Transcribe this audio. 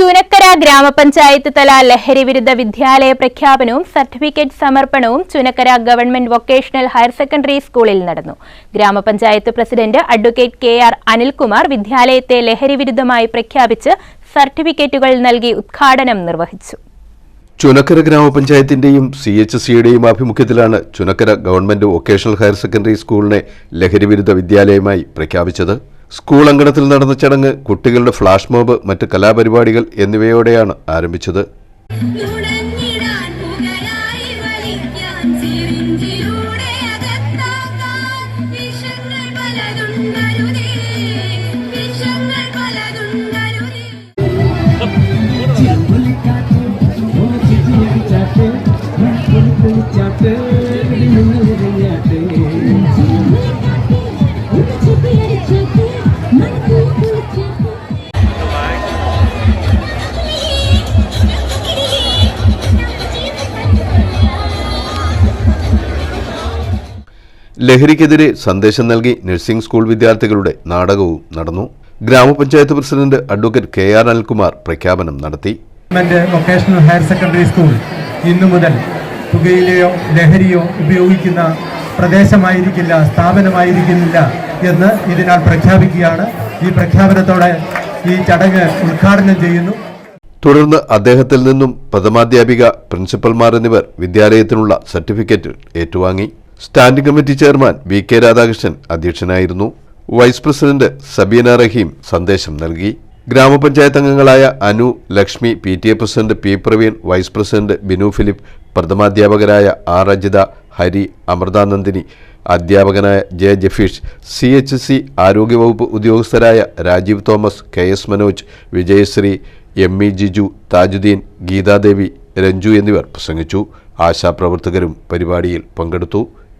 ചുനക്കര ഗ്രാമപഞ്ചായത്ത് തല ലഹരി വിരുദ്ധ വിദ്യാലയ പ്രഖ്യാപനവും സർട്ടിഫിക്കറ്റ് സമർപ്പണവും Chunakkara government vocational higher secondary സ്കൂളിൽ നടന്നു. ഗ്രാമപഞ്ചായത്ത് president advocate K R Anilkumar വിദ്യാലയത്തെ ലഹരി വിരുദ്ധമായി പ്രഖ്യാപിച്ച് സർട്ടിഫിക്കറ്റുകൾ നൽകി ഉദ്ഘാടനം നിർവഹിച്ചു. ചുനക്കര ഗ്രാമപഞ്ചായത്തിന്റെയും സി എച്ച് സിയുടെയും ആഭിമുഖ്യത്തിലാണ് Chunakkara government vocational higher secondary സ്കൂളിനെ ലഹരിവിരുദ്ധ വിദ്യാലയമായി പ്രഖ്യാപിച്ചത്. സ്കൂൾ അങ്കണത്തിൽ നടന്ന ചടങ്ങ് കുട്ടികളുടെ ഫ്ലാഷ് മോബ് മറ്റ് കലാപരിപാടികൾ എന്നിവയോടെയാണ് ആരംഭിച്ചത്. വിഷങ്ങൾ ലഹരിക്കെതിരെ സന്ദേശം നൽകി നഴ്സിംഗ് സ്കൂൾ വിദ്യാർത്ഥികളുടെ നാടകവും നടന്നു. ഗ്രാമപഞ്ചായത്ത് president advocate K R Anilkumar പ്രഖ്യാപനം നടത്തി. വൊക്കേഷണൽ ഹയർ സെക്കൻഡറി സ്കൂൾ ഇന്നു മുതൽ പുകയിലയോ ലഹരിയോ ഉപയോഗിക്കുന്ന പ്രദേശമായിരിക്കില്ല സ്ഥാപനമായിരിക്കുന്നില്ല എന്ന് ഇതിനാൽ പ്രഖ്യാപിക്കുകയാണ്. ഈ പ്രഖ്യാപനത്തോടെ ഈ ചടങ്ങ് ഉദ്ഘാടനം ചെയ്യുന്നു. തുടർന്ന് അദ്ദേഹത്തിൽ നിന്നും പ്രഥമാധ്യാപിക പ്രിൻസിപ്പൽമാർ എന്നിവർ വിദ്യാലയത്തിനുള്ള സർട്ടിഫിക്കറ്റ് ഏറ്റുവാങ്ങി. Standing committee chairman V K Radhakrishnan അധ്യക്ഷനായിരുന്നു. വൈസ് പ്രസിഡന്റ് സബീന റഹീം സന്ദേശം നൽകി. ഗ്രാമപഞ്ചായത്ത് അംഗങ്ങളായ Anu Lakshmi P T A president P Praveen vice president Binu Philip പ്രഥമാധ്യാപകരായ R Ajitha Hari അമൃതാനന്ദിനി അധ്യാപകനായ J Jafeesh C H C ആരോഗ്യവകുപ്പ് ഉദ്യോഗസ്ഥരായ Rajeev Thomas K S Manoj Vijayasree M E Jiju Thajuddeen Geethadevi Renju എന്നിവർ പ്രസംഗിച്ചു. ആശാപ്രവർത്തകരും പരിപാടിയിൽ പങ്കെടുത്തു.